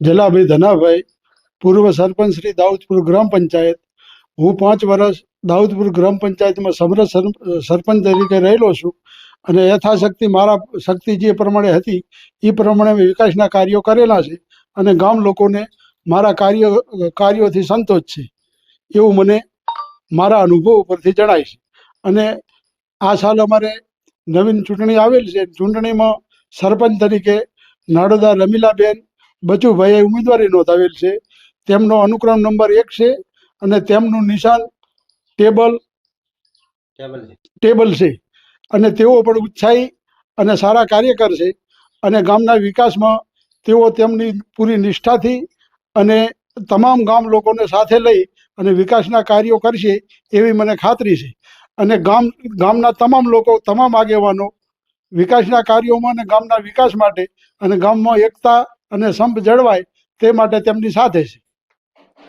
જલાભાઈ ધનાભાઈ, પૂર્વ સરપંચ શ્રી દાઉદપુર ગ્રામ પંચાયત. હું પાંચ વર્ષ દાઉદપુર ગ્રામ પંચાયતમાં સમર સર- સરપંચ તરીકે રહેલો છું અને યથાશક્તિ મારા શક્તિ જે પ્રમાણે હતી એ પ્રમાણે વિકાસના કાર્યો કરેલા છે અને ગામ લોકોને મારા કાર્ય, કાર્યોથી સંતોષ છે એવું મને મારા અનુભવ ઉપરથી જણાય છે. અને આ સાલ અમારે નવીન ચૂંટણી આવેલી છે. ચૂંટણીમાં સરપંચ તરીકે નાડોદા રમીલાબેન બચુભાઈએ ઉમેદવારી નોંધાવેલ છે. તેમનો અનુક્રમ નંબર એક છે અને તેમનું નિશાન ટેબલ ટેબલ છે. અને તેઓ પણ ઉત્સાહી અને સારા કાર્યકર છે અને ગામના વિકાસમાં તેઓ તેમની પૂરી નિષ્ઠાથી અને તમામ ગામ લોકોને સાથે લઈ અને વિકાસના કાર્યો કરશે એવી મને ખાતરી છે. અને ગામ ગામના તમામ લોકો તમામ આગેવાનો વિકાસના કાર્યોમાં અને ગામના વિકાસ માટે અને ગામમાં એકતા અને સંપ જળવાય તે માટે તેમની સાથે છે.